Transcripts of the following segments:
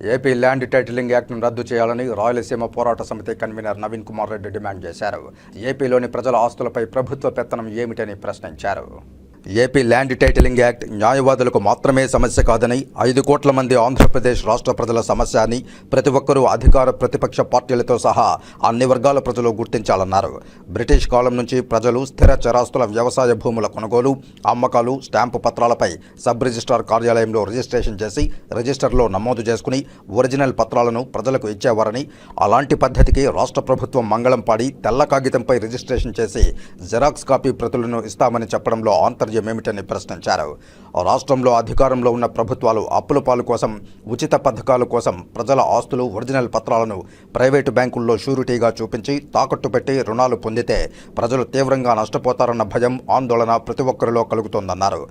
AP land titling యాక్ట్ను రద్దు చేయాలని రాయలసీమ పోరాట సమితి కన్వీనర్ నవీన్ కుమార్ రెడ్డి డిమాండ్ చేశారు. ఏపీలోని ప్రజల ఆస్తులపై ప్రభుత్వ పెత్తనం ఏమిటని ప్రశ్నించారు. ఏపీ ల్యాండ్ టైటిలింగ్ యాక్ట్ న్యాయవాదులకు మాత్రమే సమస్య కాదని ఐదు కోట్ల మంది ఆంధ్రప్రదేశ్ రాష్ట్ర ప్రజల సమస్య అని ప్రతి ఒక్కరూ అధికార ప్రతిపక్ష పార్టీలతో సహా అన్ని వర్గాల ప్రజలు గుర్తించాలన్నారు. బ్రిటిష్ కాలం నుంచి ప్రజలు స్థిర చరాస్తుల వ్యవసాయ భూముల కొనుగోలు అమ్మకాలు స్టాంపు పత్రాలపై సబ్ రిజిస్ట్రార్ కార్యాలయంలో రిజిస్ట్రేషన్ చేసి రిజిస్టర్లో నమోదు చేసుకుని ఒరిజినల్ పత్రాలను ప్రజలకు ఇచ్చేవారని అలాంటి పద్ధతికి రాష్ట్ర ప్రభుత్వం మంగళం పాడి తెల్ల కాగితంపై రిజిస్ట్రేషన్ చేసి జెరాక్స్ కాపీ ప్రతులను ఇస్తామని చెప్పడంలో ఏమిటని ప్రశ్నించారు. రాష్ట్రంలో అధికారంలో ఉన్న ప్రభుత్వాలు అప్పుల పాలు కోసం ఉచిత పథకాల కోసం ప్రజల ఆస్తులు ఒరిజినల్ పత్రాలను ప్రైవేటు బ్యాంకుల్లో షూరిటీగా చూపించి తాకట్టు పెట్టి రుణాలు పొందితే ప్రజలు తీవ్రంగా నష్టపోతారన్న భయం ఆందోళన ప్రతి ఒక్కరిలో కలుగుతోందన్నారు.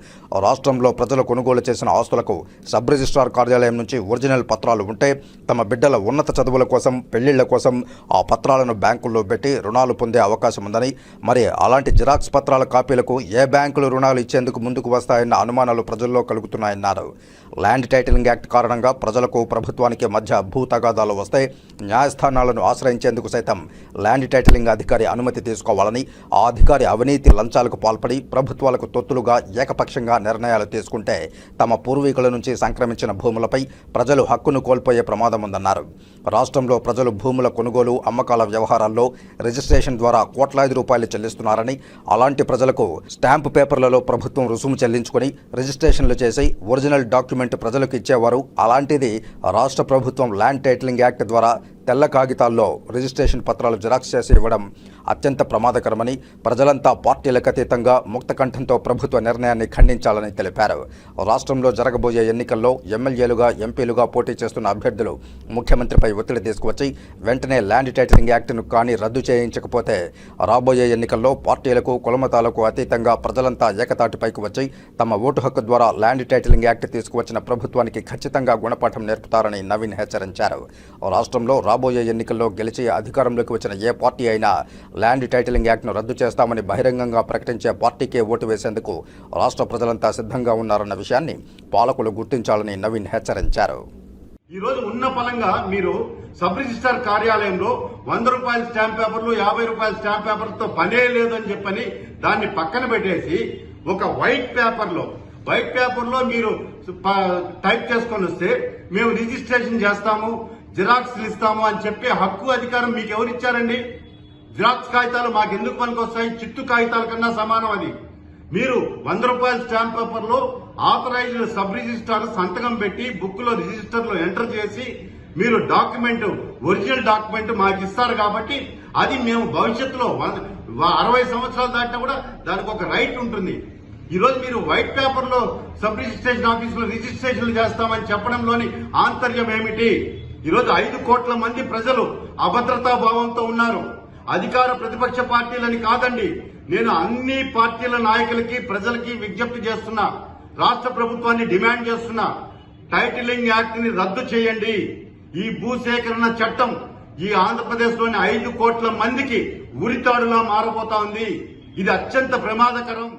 రాష్ట్రంలో ప్రజలు కొనుగోలు చేసిన ఆస్తులకు సబ్ రిజిస్ట్రార్ కార్యాలయం నుంచి ఒరిజినల్ పత్రాలు ఉంటే తమ బిడ్డల ఉన్నత చదువుల కోసం పెళ్ళిళ్ళ కోసం ఆ పత్రాలను బ్యాంకుల్లో పెట్టి రుణాలు పొందే అవకాశం ఉందని మరి అలాంటి జిరాక్స్ పత్రాల కాపీలకు ఏ బ్యాంకులు రుణాలు ఇచ్చేందుకు ముందుకు వస్తాయన్న అనుమానాలు ప్రజల్లో కలుగుతున్నాయన్నారు. ల్యాండ్ టైటిలింగ్ యాక్ట్ కారణంగా ప్రజలకు ప్రభుత్వానికి మధ్య భూ తగాదాలు వస్తే న్యాయస్థానాలను ఆశ్రయించేందుకు సైతం ల్యాండ్ టైటిలింగ్ అధికారి అనుమతి తీసుకోవాలని ఆ అధికారి అవినీతి లంచాలకు పాల్పడి ప్రభుత్వాలకు తొత్తులుగా ఏకపక్షంగా నిర్ణయాలు తీసుకుంటే తమ పూర్వీకుల నుంచి సంక్రమించిన భూములపై ప్రజలు హక్కును కోల్పోయే ప్రమాదం ఉందన్నారు రాష్ట్రంలో ప్రజలు భూముల కొనుగోలు అమ్మకాల వ్యవహారాల్లో రిజిస్ట్రేషన్ ద్వారా కోట్లాది రూపాయలు చెల్లిస్తున్నారని అలాంటి ప్రజలకు స్టాంపు పేపర్లలో ప్రభుత్వం రుసుము చెల్లించుకొని రిజిస్ట్రేషన్లు చేసి ఒరిజినల్ డాక్యుమెంట్ ప్రజలకు ఇచ్చేవారు. అలాంటిది రాష్ట్ర ప్రభుత్వం ల్యాండ్ టైటిలింగ్ యాక్ట్ ద్వారా తెల్ల కాగితాల్లో రిజిస్ట్రేషన్ పత్రాలు జిరాక్స్ చేసి ఇవ్వడం అత్యంత ప్రమాదకరమని ప్రజలంతా పార్టీలకు అతీతంగా ముక్తకంఠంతో ప్రభుత్వ నిర్ణయాన్ని ఖండించాలని తెలిపారు. రాష్ట్రంలో జరగబోయే ఎన్నికల్లో ఎమ్మెల్యేలుగా ఎంపీలుగా పోటీ చేస్తున్న అభ్యర్థులు ముఖ్యమంత్రిపై ఒత్తిడి తీసుకువచ్చి వెంటనే ల్యాండ్ టైటిలింగ్ యాక్ట్ను కానీ రద్దు చేయించకపోతే రాబోయే ఎన్నికల్లో పార్టీలకు కులమతాలకు అతీతంగా ప్రజలంతా ఏకతాటిపైకి వచ్చి తమ ఓటు హక్కు ద్వారా ల్యాండ్ టైటిలింగ్ యాక్ట్ తీసుకువచ్చిన ప్రభుత్వానికి ఖచ్చితంగా గుణపాఠం నేర్పుతారని నవీన్ హెచ్చరించారు. రాష్ట్రంలో రాబోయే ఎన్నికల్లో గెలిచి అధికారంలోకి వచ్చిన ఏ పార్టీ అయినా ల్యాండ్ టైటిలింగ్ యాక్ట్ను రద్దు చేస్తామని బహిరంగంగా ప్రకటించే పార్టీకే ఓటు వేసేందుకు రాష్ట్ర ప్రజలంతా సిద్ధంగా ఉన్నారన్న విషయాన్ని పాలకులు గుర్తించాలని నవీన్ హెచ్చరించారు. ఈ రోజు ఉన్న పలంగా మీరు సబ్ రిజిస్టార్ కార్యాలయంలో వంద రూపాయల స్టాంప్ పేపర్లు యాభై రూపాయల స్టాంప్ పేపర్లతో పనే లేదని చెప్పని దాన్ని పక్కన పెట్టేసి ఒక వైట్ పేపర్లో వైట్ పేపర్లో మీరు టైప్ చేసుకొని వస్తే మేము రిజిస్ట్రేషన్ చేస్తాము జిరాక్స్లు ఇస్తాము అని చెప్పే హక్కు అధికారం మీకు ఎవరు ఇచ్చారండి జిరాక్స్ కాగితాలు మాకు ఎందుకు పనికొస్తాయి? చిట్టు కాగితాల కన్నా సమానం అది. మీరు వంద రూపాయల స్టాంప్ పేపర్లో ఆథరైజ్డ్ సబ్ రిజిస్టార్ సంతకం పెట్టి బుక్లో రిజిస్టర్లో ఎంటర్ చేసి మీరు డాక్యుమెంట్ ఒరిజినల్ డాక్యుమెంట్ మాకు ఇస్తారు కాబట్టి అది మేము భవిష్యత్తులో అరవై సంవత్సరాలు దాటినా కూడా దానికి ఒక రైట్ ఉంటుంది. ఈ రోజు మీరు వైట్ పేపర్లో సబ్ రిజిస్ట్రేషన్ ఆఫీసులో రిజిస్ట్రేషన్లు చేస్తామని చెప్పడంలోని ఆంతర్యం ఏమిటి? ఈ రోజు ఐదు కోట్ల మంది ప్రజలు అభద్రతా భావంతో ఉన్నారు. అధికార ప్రతిపక్ష పార్టీలని కాదండి నేను అన్ని పార్టీల నాయకులకి ప్రజలకి విజ్ఞప్తి చేస్తున్నా. రాష్ట్ర ప్రభుత్వాన్ని డిమాండ్ చేస్తున్నా. టైటిలింగ్ యాక్ట్ని రద్దు చేయండి. ఈ భూసేకరణ చట్టం ఈ ఆంధ్రప్రదేశ్లోని ఐదు కోట్ల మందికి ఉరితాడులా మారబోతా ఉంది. ఇది అత్యంత ప్రమాదకరం.